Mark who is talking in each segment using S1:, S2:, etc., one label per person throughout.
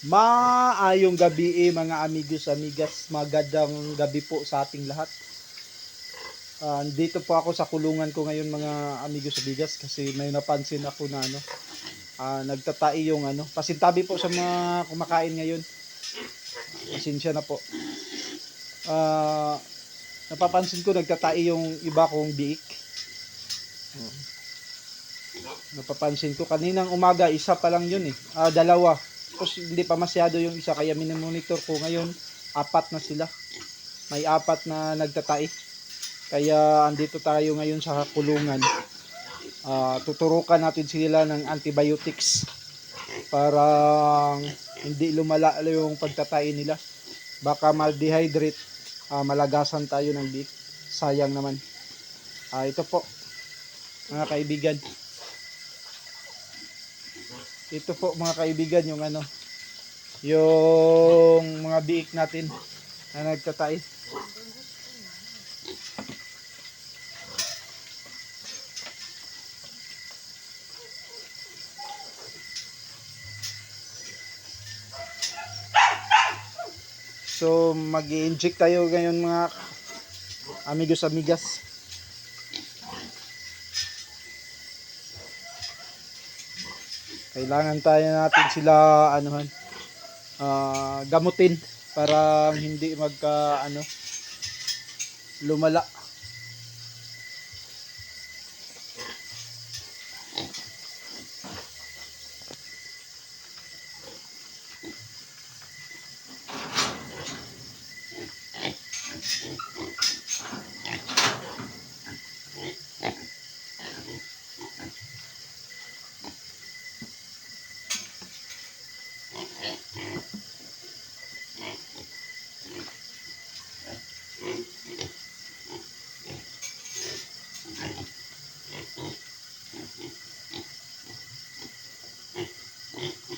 S1: Maayong gabi eh, mga amigos, amigas. Magandang gabi po sa ating lahat. Ah, dito po ako sa kulungan ko ngayon mga amigos, amigas kasi may napansin ako na ano, ah, nagtatai yung ano. Pasintabi po sa mga kumakain ngayon. Pasensya na po. Ah, napapansin ko nagtatai yung iba kong biik. Oh. Napapansin ko kaninang umaga isa pa lang yun eh. Ah, dalawa. Tapos hindi pa masyado yung isa kaya minomonitor ko ngayon apat na sila. May apat na nagtatai. Kaya andito tayo ngayon sa kulungan. Ah, tuturukan natin sila ng antibiotics para hindi lumala yung pagtatai nila. Baka mal-dehydrate, ah, malagasan tayo ng biik. Sayang naman. Ah, ito po, mga kaibigan. Ito po mga kaibigan yung ano, yung mga biik natin na nagtatay. So mag-inject tayo ngayon mga amigos amigas. Kailangan tayo natin sila anuhan ah, gamutin para hindi magka ano lumala.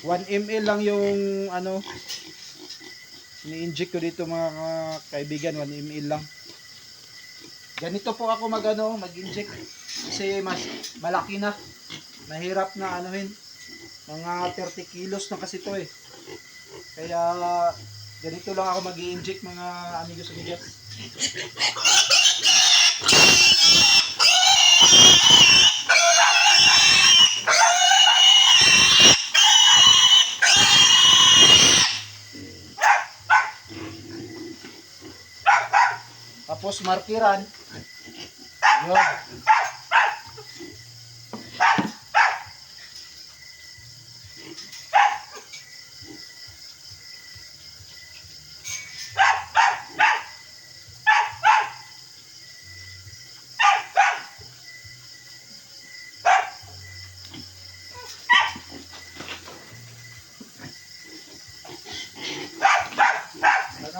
S1: One ml lang yung ano ni-inject ko dito mga kaibigan 1 ml lang. Ganito po ako magano mag-inject kasi mas malaki na. Mahirap na anuhin. Mga 30 kilos na kasi to eh. Kaya ganito lang ako mag-i-inject mga amigos amigas. Tapos markiran. Yun.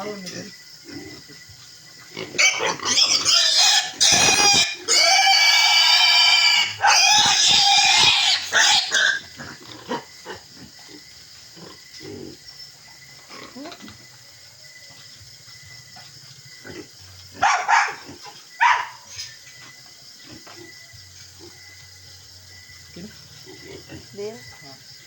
S1: Deal?
S2: Yeah.